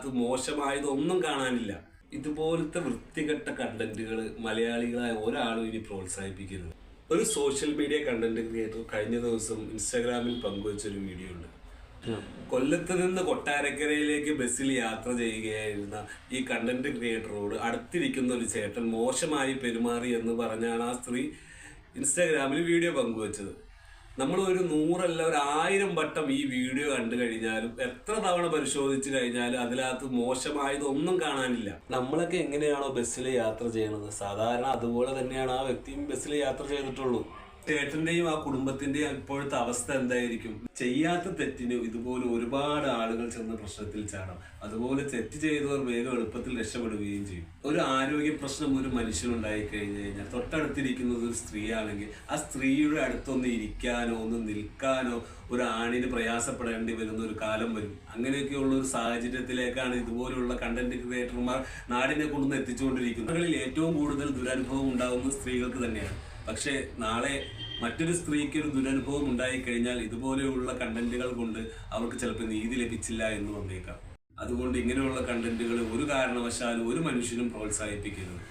അത് മോശമായതൊന്നും കാണാനില്ല. ഇതുപോലത്തെ വൃത്തികെട്ട കണ്ടന്റുകൾ മലയാളികളായ ഒരാളും ഇനി പ്രോത്സാഹിപ്പിക്കരുത്. ഒരു സോഷ്യൽ മീഡിയ കണ്ടന്റ് ക്രിയേറ്റർ കഴിഞ്ഞ ദിവസം ഇൻസ്റ്റാഗ്രാമിൽ പങ്കുവച്ച ഒരു വീഡിയോ ഉണ്ട്. കൊല്ലത്ത് നിന്ന് കൊട്ടാരക്കരയിലേക്ക് ബസ്സിൽ യാത്ര ചെയ്യുകയായിരുന്ന ഈ കണ്ടന്റ് ക്രിയേറ്ററോട് അടുത്തിരിക്കുന്ന ഒരു ചേട്ടൻ മോശമായി പെരുമാറി എന്ന് പറഞ്ഞാണ് ആ സ്ത്രീ ഇൻസ്റ്റാഗ്രാമിൽ വീഡിയോ പങ്കുവച്ചത്. നമ്മൾ ഒരു നൂറല്ല ഒരു ആയിരം വട്ടം ഈ വീഡിയോ കണ്ടു കഴിഞ്ഞാലും എത്ര തവണ പരിശോധിച്ചു കഴിഞ്ഞാലും അതിനകത്ത് മോശമായതൊന്നും കാണാനില്ല. നമ്മളൊക്കെ എങ്ങനെയാണോ ബസ്സിൽ യാത്ര ചെയ്യുന്നത്? സാധാരണ അതുപോലെ തന്നെയാണ് ആ വ്യക്തിയും ബസ്സിൽ യാത്ര ചെയ്തിട്ടുള്ളൂ. ചേട്ടന്റെയും ആ കുടുംബത്തിന്റെയും ഇപ്പോഴത്തെ അവസ്ഥ എന്തായിരിക്കും? ചെയ്യാത്ത തെറ്റിന് ഇതുപോലെ ഒരുപാട് ആളുകൾ ചെന്ന് പ്രശ്നത്തിൽ ചാടാം. അതുപോലെ തെറ്റ് ചെയ്തവർ വേഗം എളുപ്പത്തിൽ രക്ഷപ്പെടുകയും ചെയ്യും. ഒരു ആരോഗ്യ പ്രശ്നം ഒരു മനുഷ്യനുണ്ടായി കഴിഞ്ഞു കഴിഞ്ഞാൽ തൊട്ടടുത്തിരിക്കുന്നത് ഒരു സ്ത്രീയാണെങ്കിൽ ആ സ്ത്രീയുടെ അടുത്തൊന്ന് ഇരിക്കാനോ ഒന്ന് നിൽക്കാനോ ഒരു ആണിന് പ്രയാസപ്പെടേണ്ടി വരുന്ന ഒരു കാലം വരും. അങ്ങനെയൊക്കെയുള്ള ഒരു സാഹചര്യത്തിലേക്കാണ് ഇതുപോലുള്ള കണ്ടന്റ് ക്രിയേറ്റർമാർ നാടിനെ കൊണ്ടുവന്ന് എത്തിച്ചുകൊണ്ടിരിക്കുന്നത്. ഏറ്റവും കൂടുതൽ ദുരനുഭവം ഉണ്ടാകുന്നത് സ്ത്രീകൾക്ക് തന്നെയാണ്. പക്ഷേ നാളെ മറ്റൊരു സ്ത്രീക്ക് ഒരു ദുരനുഭവം ഉണ്ടായി കഴിഞ്ഞാൽ ഇതുപോലെയുള്ള കണ്ടന്റുകൾ കൊണ്ട് അവർക്ക് ചിലപ്പോൾ നീതി ലഭിച്ചില്ല എന്ന് വന്നേക്കാം അതുകൊണ്ട് ഇങ്ങനെയുള്ള കണ്ടന്റുകൾ ഒരു കാരണവശാലും ഒരു മനുഷ്യനും പ്രോത്സാഹിപ്പിക്കരുത്.